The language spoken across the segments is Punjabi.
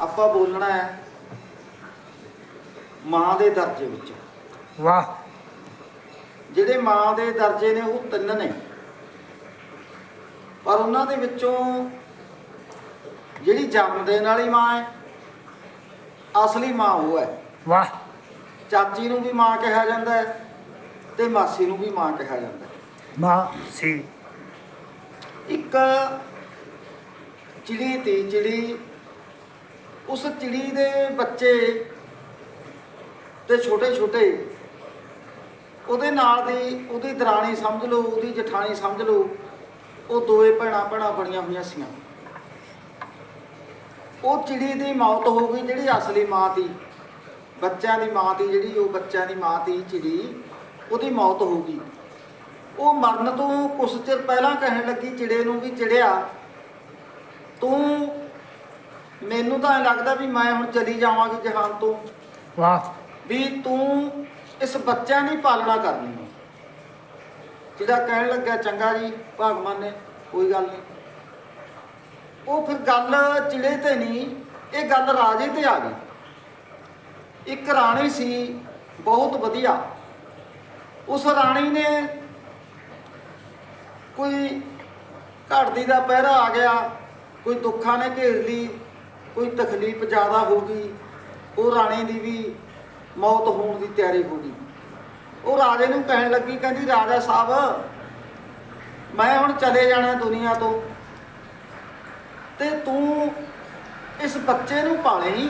ਆਪਾਂ ਬੋਲਣਾ ਹੈ ਮਾਂ ਦੇ ਦਰਜੇ ਵਿੱਚ। ਵਾਹ। ਜਿਹੜੇ ਮਾਂ ਦੇ ਦਰਜੇ ਨੇ ਉਹ ਤਿੰਨ ਨੇ। ਪਰ ਉਹਨਾਂ ਦੇ ਵਿੱਚੋਂ ਜਿਹੜੀ ਜਨਮ ਦੇਣ ਵਾਲੀ ਮਾਂ ਹੈ ਅਸਲੀ ਮਾਂ ਉਹ ਹੈ। ਵਾਹ। ਚਾਚੀ ਨੂੰ ਵੀ ਮਾਂ ਕਿਹਾ ਜਾਂਦਾ ਹੈ ਤੇ ਮਾਸੀ ਨੂੰ ਵੀ ਮਾਂ ਕਿਹਾ ਜਾਂਦਾ ਹੈ। ਮਾਂ ਸੀ ਇੱਕ ਚਿੜੀ ਤੀ ਚਿੜੀ ਉਸ ਚਿੜੀ ਦੇ ਬੱਚੇ ਤੇ ਛੋਟੇ ਛੋਟੇ, ਉਹਦੇ ਨਾਲ ਦੀ ਉਹਦੀ ਦਰਾਣੀ ਸਮਝ ਲਓ, ਉਹਦੀ ਜਠਾਣੀ ਸਮਝ ਲਓ, ਉਹ ਦੋਏ ਭੈਣਾਂ ਭੈਣਾਂ ਬਣੀਆਂ ਹੋਈਆਂ ਸੀਆਂ। ਉਹ ਚਿੜੀ ਦੀ ਮੌਤ ਹੋ ਗਈ ਜਿਹੜੀ ਅਸਲੀ ਮਾਂ ਤੀ ਬੱਚਿਆਂ ਦੀ ਮਾਂ ਦੀ ਜਿਹੜੀ ਉਹ ਬੱਚਿਆਂ ਦੀ ਮਾਂ ਤੀ ਚਿੜੀ, ਉਹਦੀ ਮੌਤ ਹੋ ਗਈ। ਉਹ ਮਰਨ ਤੋਂ ਕੁਛ ਚਿਰ ਪਹਿਲਾਂ ਕਹਿਣ ਲੱਗੀ ਚਿੜੇ ਨੂੰ ਵੀ ਚਿੜਿਆ, ਤੂੰ ਮੈਨੂੰ ਤਾਂ ਐਂ ਲੱਗਦਾ ਵੀ ਮੈਂ ਹੁਣ ਚਲੀ ਜਾਵਾਂਗੀ ਜਹਾਨ ਤੋਂ। ਵਾਹ। ਵੀ ਤੂੰ ਇਸ ਬੱਚਿਆਂ ਦੀ ਪਾਲਣਾ ਕਰਨੀ ਹੈ ਜਿਹੜਾ ਕਹਿਣ ਲੱਗਾ ਚੰਗਾ ਜੀ ਭਗਵਾਨ ਨੇ ਕੋਈ ਗੱਲ ਨਹੀਂ। ਉਹ ਫਿਰ ਗੱਲ ਚਿੜੇ ਤੇ ਨਹੀਂ ਇਹ ਗੱਲ ਰਾਜੇ ਤੇ ਆ ਗਈ। ਇੱਕ ਰਾਣੀ ਸੀ ਬਹੁਤ ਵਧੀਆ। ਉਸ ਰਾਣੀ ਨੇ ਕੋਈ ਘੜਦੀ ਦਾ ਪਹਿਰਾ ਆ ਗਿਆ ਕੋਈ ਦੁੱਖਾਂ ਨੇ ਘੇਰ ਲਈ। ਕੋਈ ਤਕਲੀਫ ਜ਼ਿਆਦਾ ਹੋ ਗਈ, ਉਹ ਰਾਣੀ ਦੀ ਵੀ ਮੌਤ ਹੋਣ ਦੀ ਤਿਆਰੀ ਹੋ ਗਈ। ਉਹ ਰਾਜੇ ਨੂੰ ਕਹਿਣ ਲੱਗੀ, ਕਹਿੰਦੀ, ਰਾਜਾ ਸਾਹਿਬ, ਮੈਂ ਹੁਣ ਚਲੇ ਜਾਣਾ ਦੁਨੀਆ ਤੋਂ। ਤੇ ਤੂੰ ਇਸ ਬੱਚੇ ਨੂੰ ਪਾਲੇ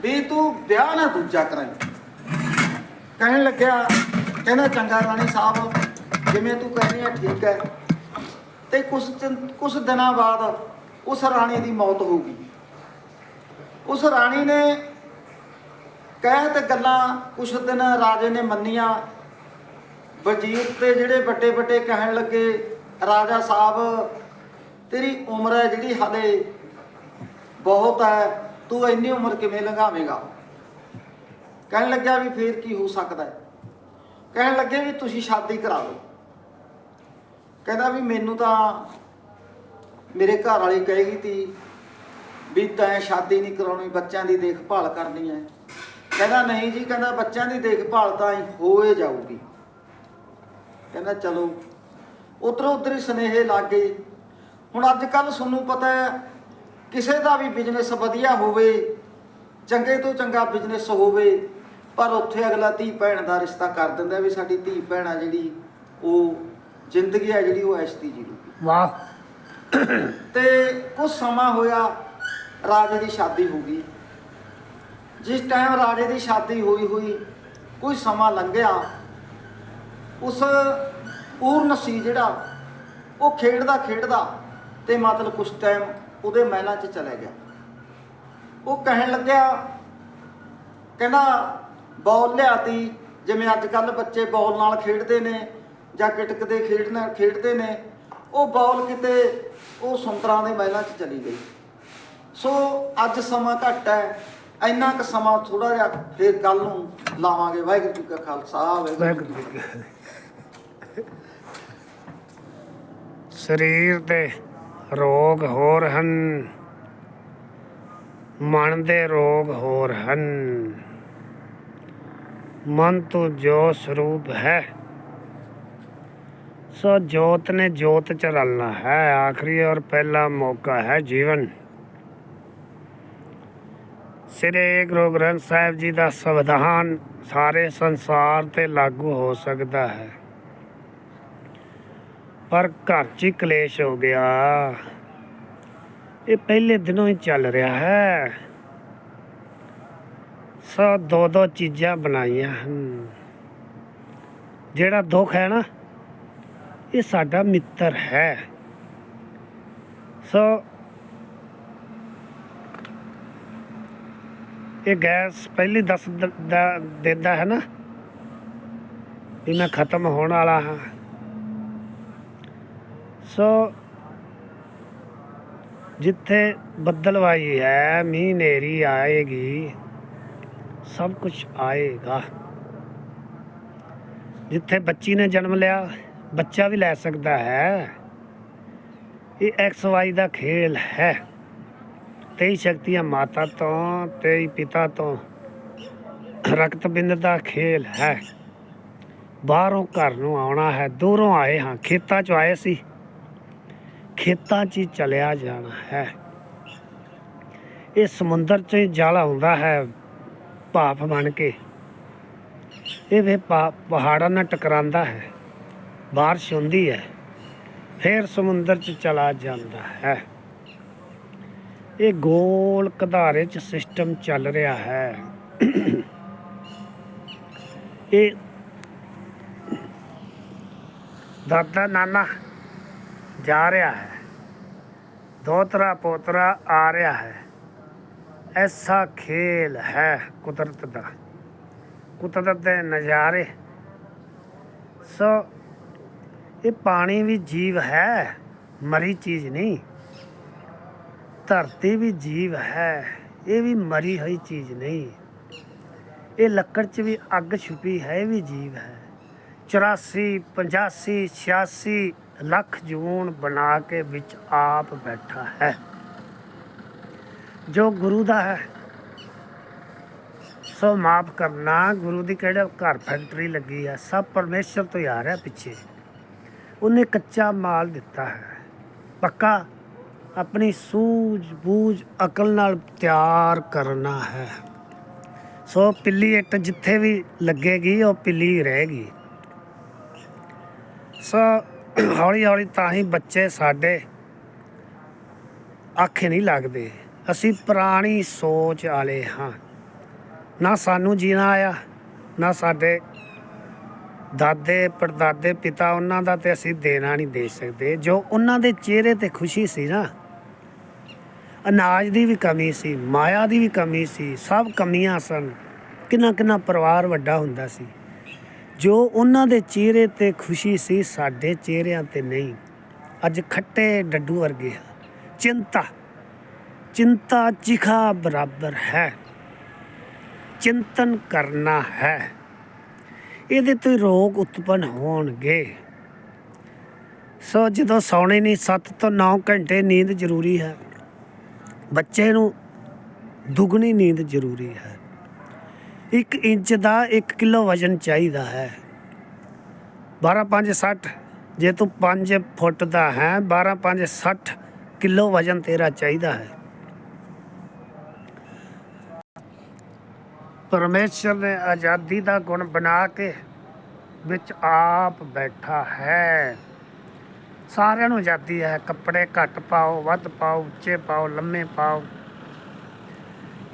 ਵੀ ਤੂੰ ਵਿਆਹ ਨਾ ਦੂਜਾ ਕਰਾਈ। ਕਹਿਣ ਲੱਗਿਆ, ਕਹਿੰਦਾ, ਚੰਗਾ ਰਾਣੀ ਸਾਹਿਬ, ਜਿਵੇਂ ਤੂੰ ਕਹਿੰਦੀ ਆ, ਠੀਕ ਹੈ। ਤੇ ਕੁਝ ਕੁਝ ਦਿਨਾਂ ਬਾਅਦ ਉਸ ਰਾਣੀ ਦੀ ਮੌਤ ਹੋ ਗਈ। ਉਸ ਰਾਣੀ ਨੇ ਕਹਿ ਤੇ ਗੱਲਾਂ ਕੁਛ ਦਿਨ ਰਾਜੇ ਨੇ ਮੰਨੀਆਂ। ਵਜ਼ੀਰ ਤੇ ਜਿਹੜੇ ਵੱਡੇ ਵੱਡੇ ਕਹਿਣ ਲੱਗੇ, ਰਾਜਾ ਸਾਹਿਬ, ਤੇਰੀ ਉਮਰ ਹੈ ਜਿਹੜੀ ਹਾਲੇ ਬਹੁਤ ਹੈ, ਤੂੰ ਇੰਨੀ ਉਮਰ ਕਿਵੇਂ ਲੰਘਾਵੇਂਗਾ? ਕਹਿਣ ਲੱਗਿਆ ਵੀ ਫੇਰ ਕੀ ਹੋ ਸਕਦਾ ਹੈ। ਕਹਿਣ ਲੱਗੇ ਵੀ ਤੁਸੀਂ ਸ਼ਾਦੀ ਕਰਾ ਲਓ। ਕਹਿੰਦਾ ਵੀ ਮੈਨੂੰ ਤਾਂ ਮੇਰੇ ਘਰ ਵਾਲੀ ਕਹੇਗੀ ਤੀ ਵੀ ਤੈਂ ਸ਼ਾਦੀ ਨਹੀਂ ਕਰਾਉਣੀ ਬੱਚਿਆਂ ਦੀ ਦੇਖਭਾਲ ਕਰਨੀ ਹੈ ਕਹਿੰਦਾ ਨਹੀਂ ਜੀ ਕਹਿੰਦਾ ਬੱਚਿਆਂ ਦੀ ਦੇਖਭਾਲ ਤਾਂ ਹੋਏ ਜਾਊਗੀ। ਕਹਿੰਦਾ ਚਲੋ। ਉਧਰੋਂ ਉਧਰ ਹੀ ਸੁਨੇਹੇ ਲੱਗ ਗਏ। ਹੁਣ ਅੱਜ ਕੱਲ ਤੁਹਾਨੂੰ ਪਤਾ ਹੈ ਕਿਸੇ ਦਾ ਵੀ ਬਿਜ਼ਨਸ ਵਧੀਆ ਹੋਵੇ ਚੰਗੇ ਤੋਂ ਚੰਗਾ ਬਿਜ਼ਨਸ ਹੋਵੇ ਪਰ ਉੱਥੇ ਅਗਲਾ ਧੀ ਭੈਣ ਦਾ ਰਿਸ਼ਤਾ ਕਰ ਦਿੰਦਾ ਵੀ ਸਾਡੀ ਧੀ ਭੈਣ ਆ ਜਿਹੜੀ ਉਹ ਜ਼ਿੰਦਗੀ ਆ ਜਿਹੜੀ ਉਹ ਐਸ਼ ਦੀ ਜੀਊਗੀ। ਵਾਹ। ਤੇ ਕੁਝ ਸਮਾਂ ਹੋਇਆ ਰਾਜੇ ਦੀ ਸ਼ਾਦੀ ਹੋ ਗਈ। ਜਿਸ ਟਾਈਮ ਰਾਜੇ ਦੀ ਸ਼ਾਦੀ ਹੋਈ ਹੋਈ ਕੋਈ ਸਮਾਂ ਲੰਘਿਆ, ਉਸ ਪੂਰਨ ਸੀ ਜਿਹੜਾ ਉਹ ਖੇਡਦਾ ਖੇਡਦਾ ਤੇ ਮਤਲਬ ਕੁਝ ਟਾਈਮ ਉਹਦੇ ਮਹਿਲਾਂ 'ਚ ਚਲਾ ਗਿਆ। ਉਹ ਕਹਿਣ ਲੱਗਿਆ, ਕਹਿੰਦਾ ਬੌਲ ਲਿਆਤੀ, ਜਿਵੇਂ ਅੱਜ ਕੱਲ ਬੱਚੇ ਬੌਲ ਨਾਲ ਖੇਡਦੇ ਨੇ ਜਾਂ ਕਿਟਕ ਦੇ ਖੇਡਣਾ ਖੇਡਦੇ ਨੇ, ਉਹ ਬੌਲ ਕਿਤੇ ਉਹ ਸੰਤਰਾਂ ਦੇ ਮਹਿਲਾਂ 'ਚ ਚਲੀ ਗਈ। ਸੋ ਅੱਜ ਸਮਾਂ ਘੱਟ ਹੈ, ਇੰਨਾ ਕੁ ਸਮਾਂ ਥੋੜਾ ਜਿਹਾ ਫਿਰ ਕੱਲ ਨੂੰ ਲਾਵਾਂਗੇ। ਵਾਹਿਗੁਰੂ ਜੀ ਕਾ ਖਾਲਸਾ, ਵਾਹਿਗੁਰੂ ਜੀ ਕੀ ਫਤਿਹ। ਸਰੀਰ ਦੇ ਰੋਗ ਹੋਰ ਹਨ, ਮਨ ਦੇ ਰੋਗ ਹੋਰ ਹਨ। ਮਨ ਤੋਂ ਜੋ ਸਰੂਪ ਹੈ। ਸੋ ਜੋਤ ਨੇ ਜੋਤ ਚ ਰਲਣਾ ਹੈ। ਆਖਰੀ ਔਰ ਪਹਿਲਾ ਮੌਕਾ ਹੈ ਜੀਵਨ। ਸ੍ਰੀ ਗੁਰੂ ਗ੍ਰੰਥ ਸਾਹਿਬ ਜੀ ਦਾ ਸੰਵਿਧਾਨ ਸਾਰੇ ਸੰਸਾਰ ਤੇ ਲਾਗੂ ਹੋ ਸਕਦਾ ਹੈ। ਪਰ ਘਰ 'ਚ ਕਲੇਸ਼ ਹੋ ਗਿਆ। ਇਹ ਪਹਿਲੇ ਦਿਨੋਂ ਹੀ ਚੱਲ ਰਿਹਾ ਹੈ। ਸੋ ਦੋ ਦੋ ਚੀਜ਼ਾਂ ਬਣਾਈਆਂ ਹਨ। ਜਿਹੜਾ ਦੁੱਖ ਹੈ ਨਾ, ਇਹ ਸਾਡਾ ਮਿੱਤਰ ਹੈ। ਸੋ ਇਹ ਗੈਸ ਪਹਿਲੀ ਦੱਸ ਦਿੰਦਾ ਹੈ ਨਾ। ਵੀ ਮੈਂ ਖਤਮ ਹੋਣ ਵਾਲਾ ਹਾਂ। ਸੋ ਜਿੱਥੇ ਬੱਦਲਵਾਈ ਹੈ, ਮੀਂਹ ਨੇਰੀ ਆਏਗੀ, ਸਭ ਕੁਝ ਆਏਗਾ। ਜਿੱਥੇ ਬੱਚੀ ਨੇ ਜਨਮ ਲਿਆ, ਬੱਚਾ ਵੀ ਲੈ ਸਕਦਾ ਹੈ। ਇਹ ਐਕਸ ਵਾਈ ਦਾ ਖੇਲ ਹੈ। ਤੇਈ ਸ਼ਕਤੀਆਂ ਮਾਤਾ ਤੋਂ, ਤੇਈ ਪਿਤਾ ਤੋਂ ਰਕਤ ਬਿੰਦ ਦਾ ਖੇਲ ਹੈ। ਬਾਹਰੋਂ ਘਰ ਨੂੰ ਆਉਣਾ ਹੈ, ਦੂਰੋਂ ਆਏ ਹਾਂ, ਖੇਤਾਂ 'ਚ ਆਏ ਸੀ। ਖੇਤਾਂ 'ਚ ਹੀ ਚਲਿਆ ਜਾਣਾ ਹੈ। ਇਹ ਸਮੁੰਦਰ 'ਚ ਹੀ ਜਲ ਆਉਂਦਾ ਹੈ ਭਾਪ ਬਣ ਕੇ। ਇਹ ਵੇ ਪਾ- ਪਹਾੜਾਂ ਨਾਲ ਟਕਰਾਂਦਾ ਹੈ। ਬਾਰਿਸ਼ ਹੁੰਦੀ ਹੈ, ਫਿਰ ਸਮੁੰਦਰ 'ਚ ਚਲਾ ਜਾਂਦਾ ਹੈ। ਇਹ ਗੋਲ ਕਧਾਰੇ 'ਚ ਸਿਸਟਮ ਚੱਲ ਰਿਹਾ ਹੈ। ਇਹ ਦਾਦਾ ਨਾਨਾ ਜਾ ਰਿਹਾ ਹੈ। ਦੋਤਰਾ ਪੋਤਰਾ ਆ ਰਿਹਾ ਹੈ। ਐਸਾ ਖੇਲ ਹੈ ਕੁਦਰਤ ਦਾ। ਕੁਦਰਤ ਦੇ ਨਜ਼ਾਰੇ। ਸੋ ਇਹ ਪਾਣੀ ਵੀ ਜੀਵ ਹੈ, ਮਰੀ ਚੀਜ਼ ਨਹੀਂ। ਧਰਤੀ ਵੀ ਜੀਵ ਹੈ, ਇਹ ਵੀ ਮਰੀ ਹੋਈ ਚੀਜ਼ ਨਹੀਂ। ਇਹ ਲੱਕੜ 'ਚ ਵੀ ਅੱਗ ਛੁਪੀ ਹੈ, ਇਹ ਵੀ ਜੀਵ ਹੈ। 84 85 86 ਲੱਖ ਜੂਨ ਬਣਾ ਕੇ ਵਿੱਚ ਆਪ ਬੈਠਾ ਹੈ। ਜੋ ਗੁਰੂ ਦਾ ਹੈ, ਸੋ ਮਾਫ ਕਰਨਾ, ਗੁਰੂ ਦੀ ਕਿਹੜੇ ਘਰ ਫੈਕਟਰੀ ਲੱਗੀ ਹੈ, ਸਭ ਪਰਮੇਸ਼ਰ ਤੋਂ ਹੀ ਆ ਰਿਹਾ ਪਿੱਛੇ। ਉਹਨੇ ਕੱਚਾ ਮਾਲ ਦਿੱਤਾ ਹੈ, ਪੱਕਾ ਆਪਣੀ ਸੂਝ ਬੂਝ ਅਕਲ ਨਾਲ ਤਿਆਰ ਕਰਨਾ ਹੈ। ਸੋ ਪਿੱਲੀ ਇੱਟ ਜਿੱਥੇ ਵੀ ਲੱਗੇਗੀ, ਉਹ ਪਿੱਲੀ ਰਹੇਗੀ। ਸੋ ਹੌਲੀ ਹੌਲੀ ਤਾਂ ਹੀ ਬੱਚੇ ਸਾਡੇ ਆਖੇ ਨਹੀਂ ਲੱਗਦੇ। ਅਸੀਂ ਪੁਰਾਣੀ ਸੋਚ ਵਾਲੇ ਹਾਂ। ਨਾ ਸਾਨੂੰ ਜੀਣਾ ਆਇਆ, ਨਾ ਸਾਡੇ ਦਾਦੇ, ਪੜਦਾਦੇ, ਪਿਤਾ, ਉਹਨਾਂ ਦਾ ਤੇ ਅਸੀਂ ਦੇਣਾ ਨਹੀਂ ਦੇ ਸਕਦੇ। ਜੋ ਉਹਨਾਂ ਦੇ ਚਿਹਰੇ ਤੇ ਖੁਸ਼ੀ ਸੀ ਨਾ ਅਨਾਜ ਦੀ ਵੀ ਕਮੀ ਸੀ, ਮਾਇਆ ਦੀ ਵੀ ਕਮੀ ਸੀ, ਸਭ ਕਮੀਆਂ ਸਨ। ਕਿੰਨਾ ਕਿੰਨਾ ਪਰਿਵਾਰ ਵੱਡਾ ਹੁੰਦਾ ਸੀ। ਜੋ ਉਹਨਾਂ ਦੇ ਚਿਹਰੇ ਤੇ ਖੁਸ਼ੀ ਸੀ, ਸਾਡੇ ਚਿਹਰਿਆਂ ਤੇ ਨਹੀਂ। ਅੱਜ ਖੱਟੇ ਡੱਡੂ ਵਰਗੇ ਆ। ਚਿੰਤਾ ਚਿੰਤਾ ਚਿਖਾ ਬਰਾਬਰ ਹੈ। ਚਿੰਤਨ ਕਰਨਾ ਹੈ। ਇਹਦੇ ਤੋਂ ਰੋਗ ਉਤਪਨ ਹੋਣਗੇ। ਸੋ ਜਦੋਂ ਸੌਣੇ ਨਹੀਂ 7 ਤੋਂ 9 ਘੰਟੇ ਨੀਂਦ ਜ਼ਰੂਰੀ ਹੈ। ਬੱਚੇ ਨੂੰ ਦੁੱਗਣੀ ਨੀਂਦ ਜ਼ਰੂਰੀ ਹੈ। 1 ਇੰਚ ਦਾ 1 ਕਿਲੋ ਵਜ਼ਨ ਚਾਹੀਦਾ ਹੈ। 12 5 60 ਜੇ ਤੂੰ 5 ਫੁੱਟ ਦਾ ਹੈ 12 5 60 ਕਿਲੋ ਵਜ਼ਨ ਤੇਰਾ ਚਾਹੀਦਾ ਹੈ। ਪਰਮੇਸ਼ਰ ਨੇ ਆਜ਼ਾਦੀ ਦਾ ਗੁਣ ਬਣਾ ਕੇ ਵਿੱਚ ਆਪ ਬੈਠਾ ਹੈ। ਸਾਰਿਆਂ ਨੂੰ ਆਜ਼ਾਦੀ ਹੈ। ਕੱਪੜੇ ਘੱਟ ਪਾਓ, ਵੱਧ ਪਾਓ, ਉੱਚੇ ਪਾਓ, ਲੰਮੇ ਪਾਓ।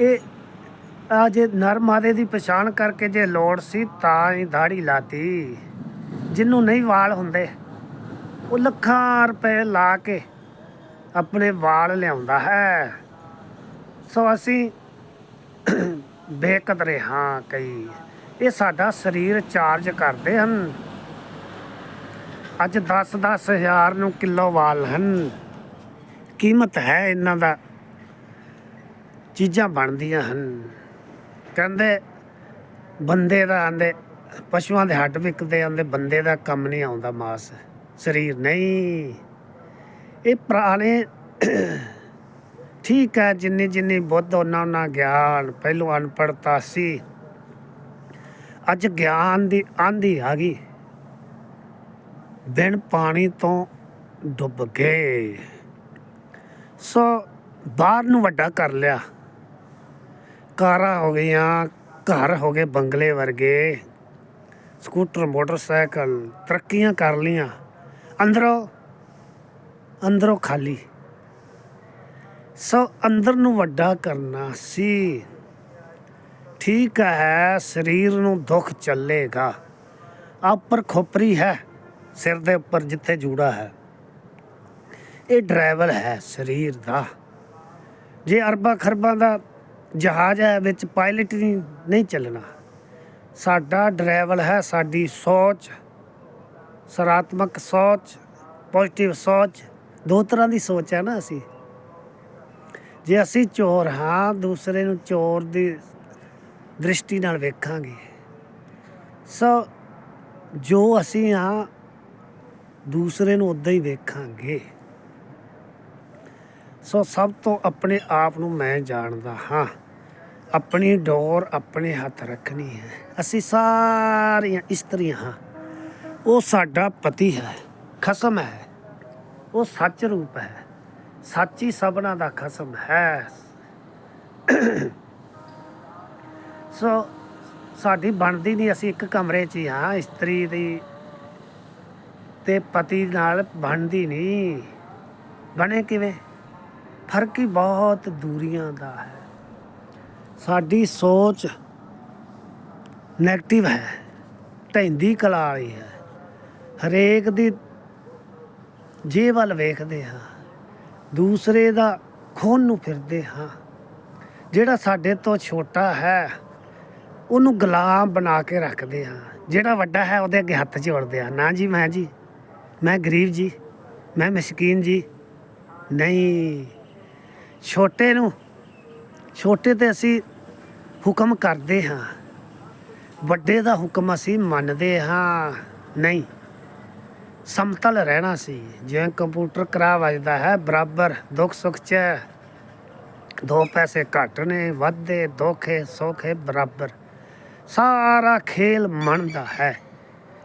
ਇਹ ਆ ਜੇ ਨਰ ਮਾਦੇ ਦੀ ਪਛਾਣ ਕਰਕੇ ਜੇ ਲੋੜ ਸੀ ਤਾਂ ਹੀ ਦਾੜੀ ਲਾਤੀ। ਜਿਹਨੂੰ ਨਹੀਂ ਵਾਲ ਹੁੰਦੇ, ਉਹ ਲੱਖਾਂ ਰੁਪਏ ਲਾ ਕੇ ਆਪਣੇ ਵਾਲ ਲਿਆਉਂਦਾ ਹੈ। ਸੋ ਅਸੀਂ ਬੇਕਦਰੇ ਹਾਂ ਕਈ। ਇਹ ਸਾਡਾ ਸਰੀਰ ਚਾਰਜ ਕਰਦੇ ਹਨ। ਅੱਜ 10-10 ਹਜ਼ਾਰ ਨੂੰ ਕਿਲੋ ਵਾਲ ਹਨ। ਕੀਮਤ ਹੈ ਇਹਨਾਂ ਦਾ। ਚੀਜ਼ਾਂ ਬਣਦੀਆਂ ਹਨ। ਕਹਿੰਦੇ, ਬੰਦੇ ਦਾ ਆਂਦੇ, ਪਸ਼ੂਆਂ ਦੇ ਹੱਡ ਵਿਕਦੇ ਆਂਦੇ ਬੰਦੇ ਦਾ ਕੰਮ ਨਹੀਂ ਆਉਂਦਾ ਮਾਸ। ਸਰੀਰ ਨਹੀਂ। ਇਹ ਪੁਰਾਣੇ ਠੀਕ ਹੈ, ਜਿੰਨੀ ਜਿੰਨੀ ਬੁੱਧ ਉਹਨਾਂ ਉਹਨਾਂ ਗਿਆਨ, ਪਹਿਲੋਂ ਅਨਪੜਤਾ ਸੀ। ਅੱਜ ਗਿਆਨ ਦੀ ਆਂਧੀ ਆ ਗਈ। ਬਿਨ ਪਾਣੀ ਤੋਂ ਡੁੱਬ ਗਏ। ਸੋ ਬਾਹਰ ਨੂੰ ਵੱਡਾ ਕਰ ਲਿਆ। ਕਾਰਾਂ ਹੋ ਗਈਆਂ, ਘਰ ਹੋ ਗਏ ਬੰਗਲੇ ਵਰਗੇ। ਸਕੂਟਰ, ਮੋਟਰਸਾਈਕਲ, ਤਰੱਕੀਆਂ ਕਰ ਲੀਆਂ ਅੰਦਰੋਂ ਅੰਦਰੋਂ ਖਾਲੀ। ਸੋ ਅੰਦਰ ਨੂੰ ਵੱਡਾ ਕਰਨਾ ਸੀ। ਠੀਕ ਹੈ, ਸਰੀਰ ਨੂੰ ਦੁੱਖ ਚੱਲੇਗਾ। ਆਪਰ ਖੋਪਰੀ ਹੈ। ਸਿਰ ਦੇ ਉੱਪਰ ਜਿੱਥੇ ਜੂੜਾ ਹੈ, ਇਹ ਡਰਾਈਵਰ ਹੈ ਸਰੀਰ ਦਾ। ਜੇ ਅਰਬਾਂ ਖਰਬਾਂ ਦਾ ਜਹਾਜ਼ ਹੈ, ਵਿੱਚ ਪਾਇਲਟ ਨਹੀਂ ਚੱਲਣਾ। ਸਾਡਾ ਡਰਾਈਵਰ ਹੈ, ਸਾਡੀ ਸੋਚ, ਸਰਾਤਮਕ ਸੋਚ ਪੋਜ਼ਿਟਿਵ ਸੋਚ, ਦੋ ਤਰ੍ਹਾਂ ਦੀ ਸੋਚ ਹੈ ਨਾ ਅਸੀਂ। ਜੇ ਅਸੀਂ ਚੋਰ ਹਾਂ, ਦੂਸਰੇ ਨੂੰ ਚੋਰ ਦੀ ਦ੍ਰਿਸ਼ਟੀ ਨਾਲ ਵੇਖਾਂਗੇ। ਸੋ ਜੋ ਅਸੀਂ ਹਾਂ ਦੂਸਰੇ ਨੂੰ ਉਦਾਂ ਹੀ ਦੇਖਾਂਗੇ ਸੋ ਸਭ ਤੋਂ ਆਪਣੇ ਆਪ ਨੂੰ ਮੈਂ ਜਾਣਦਾ ਹਾਂ। ਆਪਣੀ ਡੋਰ ਆਪਣੇ ਹੱਥ ਰੱਖਣੀ ਹੈ। ਅਸੀਂ ਸਾਰੀਆਂ ਇਸਤਰੀਆਂ ਹਾਂ। ਉਹ ਸਾਡਾ ਪਤੀ ਹੈ। ਖਸਮ ਹੈ। ਉਹ ਸੱਚ ਰੂਪ ਹੈ। ਸੱਚੀ ਸਭਨਾ ਦਾ ਖਸਮ ਹੈ। ਸੋ ਸਾਡੀ ਬਣਦੀ ਨਹੀਂ। ਅਸੀਂ ਇੱਕ ਕਮਰੇ 'ਚ ਹੀ ਹਾਂ। ਇਸਤਰੀ ਦੀ ਤੇ ਪਤੀ ਨਾਲ ਬਣਦੀ ਨਹੀਂ। ਬਣੇ ਕਿਵੇਂ? ਫ਼ਰਕ ਹੀ ਬਹੁਤ ਦੂਰੀਆਂ ਦਾ ਹੈ। ਸਾਡੀ ਸੋਚ 네ਗੇਟਿਵ ਹੈ ਢੈਂਦੀ ਕਲਾ ਵਾਲੀ ਹੈ। ਹਰੇਕ ਦੀ ਜੇ ਵੱਲ ਵੇਖਦੇ ਹਾਂ, ਦੂਸਰੇ ਦਾ ਖੋਨ ਨੂੰ ਫਿਰਦੇ ਹਾਂ। ਜਿਹੜਾ ਸਾਡੇ ਤੋਂ ਛੋਟਾ ਹੈ, ਉਹਨੂੰ ਗੁਲਾਮ ਬਣਾ ਕੇ ਰੱਖਦੇ ਹਾਂ। ਜਿਹੜਾ ਵੱਡਾ ਹੈ, ਉਹਦੇ ਅੱਗੇ ਹੱਥ ਜੋੜਦੇ ਹਾਂ। ਨਾ ਜੀ, ਮੈਂ ਜੀ। ਮੈਂ ਗਰੀਬ ਜੀ, ਮੈਂ ਮਸਕੀਨ ਜੀ, ਨਹੀਂ, ਛੋਟੇ ਨੂੰ, ਛੋਟੇ ਤੇ ਅਸੀਂ ਹੁਕਮ ਕਰਦੇ ਹਾਂ। ਵੱਡੇ ਦਾ ਹੁਕਮ ਅਸੀਂ ਮੰਨਦੇ ਹਾਂ। ਨਹੀਂ, ਸਮਤਲ ਰਹਿਣਾ ਸੀ। ਜਿਵੇਂ ਕੰਪਿਊਟਰ ਕਰਾ ਵੱਜਦਾ ਹੈ, ਬਰਾਬਰ, ਦੁੱਖ ਸੁੱਖ ਚ ਦੋ ਪੈਸੇ ਘੱਟ ਨੇ, ਵਾਧੇ ਦੋਖੇ ਸੋਖੇ, ਬਰਾਬਰ। ਸਾਰਾ ਖੇਲ ਮਨ ਦਾ ਹੈ।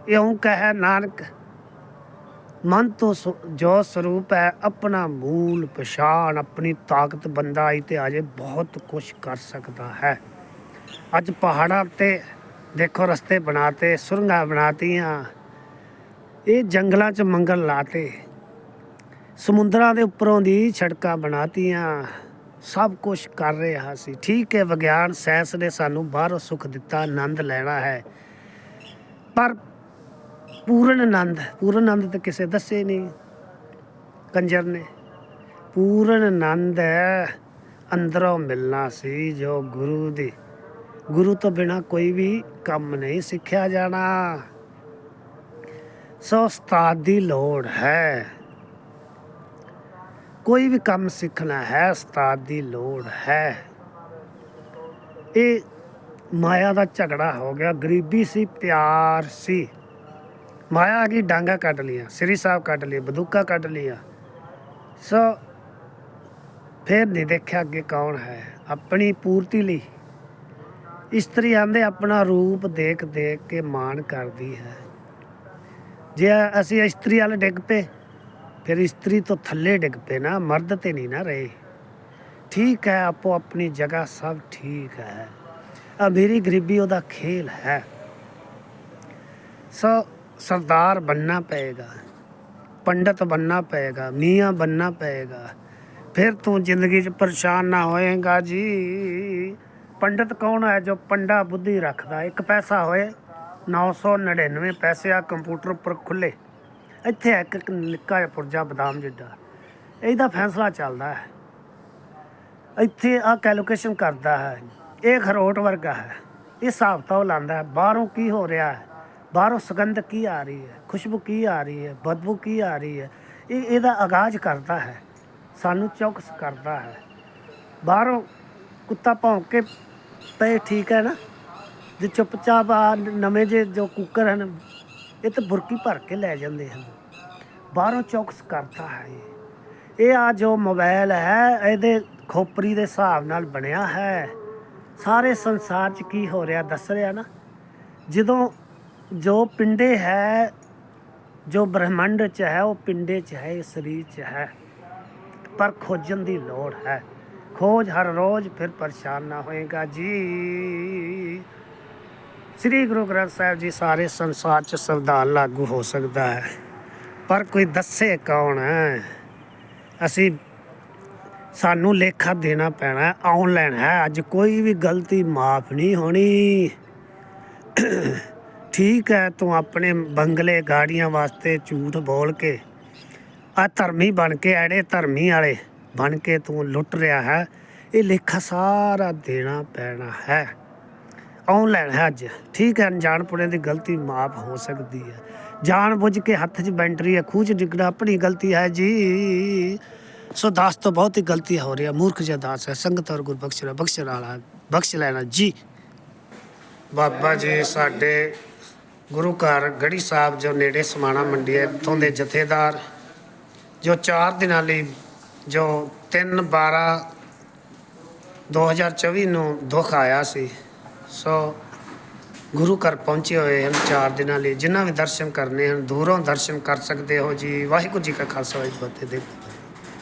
ਇਉਂ ਕਹੇ ਨਾਨਕ ਮਨ ਤੋਂ ਸੁ- ਜੋ ਸਰੂਪ ਹੈ, ਆਪਣਾ ਮੂਲ ਪਛਾਣ, ਆਪਣੀ ਤਾਕਤ ਬੰਦਾ ਆਈ ਤੇ ਅਜੇ ਬਹੁਤ ਕੁਝ ਕਰ ਸਕਦਾ ਹੈ। ਅੱਜ ਪਹਾੜਾਂ ਤੇ ਦੇਖੋ, ਰਸਤੇ ਬਣਾਤੇ, ਸੁਰੰਗਾਂ ਬਣਾਤੀਆਂ, ਇਹ ਜੰਗਲਾਂ 'ਚ ਮੰਗਲ ਲਾਤੇ, ਸਮੁੰਦਰਾਂ ਦੇ ਉੱਪਰੋਂ ਦੀ ਛੜਕਾਂ ਬਣਾਤੀਆਂ, ਸਭ ਕੁਝ ਕਰ ਰਿਹਾ ਸੀ। ਠੀਕ ਹੈ, ਵਿਗਿਆਨ ਸਾਇੰਸ ਨੇ ਸਾਨੂੰ ਬਾਹਰੋਂ ਸੁੱਖ ਦਿੱਤਾ, ਆਨੰਦ ਲੈਣਾ ਹੈ। ਪਰ ਪੂਰਨ ਆਨੰਦ ਪੂਰਨ ਆਨੰਦ ਤਾਂ ਕਿਸੇ ਦੱਸੇ ਨਹੀਂ ਕੰਜਰ ਨੇ, ਪੂਰਨ ਆਨੰਦ ਹੈ ਅੰਦਰੋਂ ਮਿਲਣਾ ਸੀ ਜੋ ਗੁਰੂ ਦੀ। ਗੁਰੂ ਤੋਂ ਬਿਨਾ ਕੋਈ ਵੀ ਕੰਮ ਨਹੀਂ ਸਿੱਖਿਆ ਜਾਣਾ। ਸੋ ਉਸਤਾਦ ਦੀ ਲੋੜ ਹੈ। ਕੋਈ ਵੀ ਕੰਮ ਸਿੱਖਣਾ ਹੈ, ਉਸਤਾਦ ਦੀ ਲੋੜ ਹੈ। ਇਹ ਮਾਇਆ ਦਾ ਝਗੜਾ ਹੋ ਗਿਆ, ਗਰੀਬੀ ਸੀ, ਪਿਆਰ ਸੀ। ਮਾਇਆ ਆ ਗਈ, ਡਾਂਗਾ ਕੱਢ ਲਿਆ ਸ੍ਰੀ ਸਾਹਿਬ ਕੱਢ ਲਿਆ ਬੰਦੂਕਾ ਕੱਢ ਲਿਆ ਸੋ ਫਿਰ ਨਹੀਂ ਦੇਖਿਆ ਅੱਗੇ ਕੌਣ ਹੈ। ਆਪਣੀ ਪੂਰਤੀ ਲਈ ਇਸਤਰੀ ਆਂਦੇ ਆਪਣਾ ਰੂਪ ਦੇਖ ਦੇਖ ਕੇ ਮਾਣ ਕਰਦੀ ਹੈ। ਜੇ ਅਸੀਂ ਇਸਤਰੀ ਵਾਲੇ ਡਿੱਗ ਪਏ, ਫਿਰ ਇਸਤਰੀ ਤੋਂ ਥੱਲੇ ਡਿੱਗ ਪਏ ਨਾ, ਮਰਦ ਤੇ ਨਹੀਂ ਨਾ ਰਹੇ। ਠੀਕ ਹੈ, ਆਪੋ ਆਪਣੀ ਜਗ੍ਹਾ ਸਭ ਠੀਕ ਹੈ। ਅਮੀਰੀ ਗਰੀਬੀ ਉਹਦਾ ਖੇਲ ਹੈ। ਸੋ ਸਰਦਾਰ ਬੰਨਾ ਪਏਗਾ, ਪੰਡਤ ਬੰਨਾ ਪਏਗਾ, ਮੀਆਂ ਬੰਨਾ ਪਏਗਾ। ਫਿਰ ਤੂੰ ਜ਼ਿੰਦਗੀ 'ਚ ਪਰੇਸ਼ਾਨ ਨਾ ਹੋਏਗਾ ਜੀ। ਪੰਡਤ ਕੌਣ ਹੈ ਜੋ ਪੰਡਾ ਬੁੱਧੀ ਰੱਖਦਾ? ਇੱਕ ਪੈਸਾ ਹੋਏ 999 ਪੈਸੇ ਆ ਕੰਪਿਊਟਰ ਉੱਪਰ ਖੁੱਲੇ ਇੱਥੇ ਹੈ ਇੱਕ ਇੱਕ ਨਿੱਕਾ ਜਿਹਾ ਪੁਰਜਾ ਬਦਾਮ ਜਿੱਡਾ। ਇਹਦਾ ਫੈਸਲਾ ਚੱਲਦਾ ਹੈ। ਇੱਥੇ ਆ ਕੈਲਕੂਲੇਸ਼ਨ ਕਰਦਾ ਹੈ। ਇਹ ਖਰੋਟ ਵਰਗਾ ਹੈ। ਇਹ ਹਿਸਾਬ ਤਾਂ ਲਾਉਂਦਾ ਹੈ। ਬਾਹਰੋਂ ਕੀ ਹੋ ਰਿਹਾ ਹੈ? ਬਾਹਰੋਂ ਸੁਗੰਧ ਕੀ ਆ ਰਹੀ ਹੈ? ਖੁਸ਼ਬੂ ਕੀ ਆ ਰਹੀ ਹੈ? ਬਦਬੂ ਕੀ ਆ ਰਹੀ ਹੈ? ਇਹ ਇਹਦਾ ਆਗਾਜ਼ ਕਰਦਾ ਹੈ। ਸਾਨੂੰ ਚੌਕਸ ਕਰਦਾ ਹੈ। ਬਾਹਰੋਂ ਕੁੱਤਾ ਭੌਂਕ ਕੇ ਪਏ, ਠੀਕ ਹੈ ਨਾ? ਜੇ ਚੁੱਪਚਾਪ ਆ ਨਵੇਂ ਜੇ ਜੋ ਕੁੱਕਰ ਹਨ, ਇਹ ਤਾਂ ਬੁਰਕੀ ਭਰ ਕੇ ਲੈ ਜਾਂਦੇ ਹਨ। ਬਾਹਰੋਂ ਚੌਕਸ ਕਰਦਾ ਹੈ ਇਹ। ਇਹ ਆ ਜੋ ਮੋਬਾਈਲ ਹੈ, ਇਹਦੇ ਖੋਪਰੀ ਦੇ ਹਿਸਾਬ ਨਾਲ ਬਣਿਆ ਹੈ। ਸਾਰੇ ਸੰਸਾਰ 'ਚ ਕੀ ਹੋ ਰਿਹਾ, ਦੱਸ ਰਿਹਾ ਨਾ? ਜਦੋਂ ਜੋ ਪਿੰਡੇ ਹੈ, ਜੋ ਬ੍ਰਹਿਮੰਡ 'ਚ ਹੈ, ਉਹ ਪਿੰਡੇ 'ਚ ਹੈ ਇਸ ਸਰੀਰ 'ਚ ਹੈ। ਪਰ ਖੋਜਣ ਦੀ ਲੋੜ ਹੈ। ਖੋਜ ਹਰ ਰੋਜ਼ ਫਿਰ ਪਰੇਸ਼ਾਨ ਨਾ ਹੋਏਗਾ ਜੀ। ਸ੍ਰੀ ਗੁਰੂ ਗ੍ਰੰਥ ਸਾਹਿਬ ਜੀ ਸਾਰੇ ਸੰਸਾਰ 'ਚ ਸੰਵਿਧਾਨ ਲਾਗੂ ਹੋ ਸਕਦਾ ਹੈ। ਪਰ ਕੋਈ ਦੱਸੇ ਕੌਣ ਹੈ? ਅਸੀਂ, ਸਾਨੂੰ ਲੇਖਾ ਦੇਣਾ ਪੈਣਾ ਆਨਲਾਈਨ ਹੈ। ਅੱਜ ਕੋਈ ਵੀ ਗਲਤੀ ਮਾਫ ਨਹੀਂ ਹੋਣੀ। ਠੀਕ ਹੈ ਤੂੰ ਆਪਣੇ ਬੰਗਲੇ ਗਾੜੀਆਂ ਵਾਸਤੇ ਝੂਠ ਬੋਲ ਕੇ ਆ ਧਰਮੀ ਬਣ ਕੇ ਐੜੇ ਧਰਮੀ ਵਾਲੇ ਬਣ ਕੇ ਤੂੰ ਲੁੱਟ ਰਿਹਾ ਹੈ, ਇਹ ਲੇਖਾ ਸਾਰਾ ਦੇਣਾ ਪੈਣਾ ਹੈ। ਆਨਲਾਈਨ ਹੈ ਅੱਜ। ਠੀਕ ਹੈ ਅਣਜਾਣਪੁਣੇ ਦੀ ਗਲਤੀ ਮਾਫ ਹੋ ਸਕਦੀ ਹੈ ਜਾਣ ਬੁੱਝ ਕੇ ਹੱਥ 'ਚ ਬੈਂਟਰੀ ਹੈ ਖੂਹ 'ਚ ਡਿੱਗਣਾ ਆਪਣੀ ਗਲਤੀ ਹੈ ਜੀ। ਸੋ ਦਾਸ ਤੋਂ ਬਹੁਤ ਹੀ ਗਲਤੀ ਹੋ ਰਹੀ ਹੈ ਮੂਰਖ ਜਿਹਾ ਦਾਸ ਹੈ ਸੰਗਤ ਔਰ ਗੁਰ ਬਖਸ਼ ਬਖਸ਼ ਵਾਲਾ ਬਖਸ਼ ਲੈਣਾ ਜੀ। ਬਾਬਾ ਜੀ ਸਾਡੇ ਗੁਰੂ ਘਰ ਗੜੀ ਸਾਹਿਬ ਜੋ ਨੇੜੇ ਸਮਾਣਾ ਮੰਡੀ ਹੈ, ਇੱਥੋਂ ਦੇ ਜਥੇਦਾਰ, ਜੋ ਚਾਰ ਦਿਨਾਂ ਲਈ ਜੋ 3 12 2024 ਨੂੰ ਦੁੱਖ ਆਇਆ ਸੀ, ਸੋ ਗੁਰੂ ਘਰ ਪਹੁੰਚੇ ਹੋਏ ਹਨ ਚਾਰ ਦਿਨਾਂ ਲਈ, ਜਿਨ੍ਹਾਂ ਵੀ ਦਰਸ਼ਨ ਕਰਨੇ ਹਨ, ਦੂਰੋਂ ਦਰਸ਼ਨ ਕਰ ਸਕਦੇ ਹੋ ਜੀ। ਵਾਹਿਗੁਰੂ ਜੀ ਕਾ ਖਾਲਸਾ, ਵਾਹਿਗੁਰੂ ਜੀ ਕੀ ਫਤਿਹ।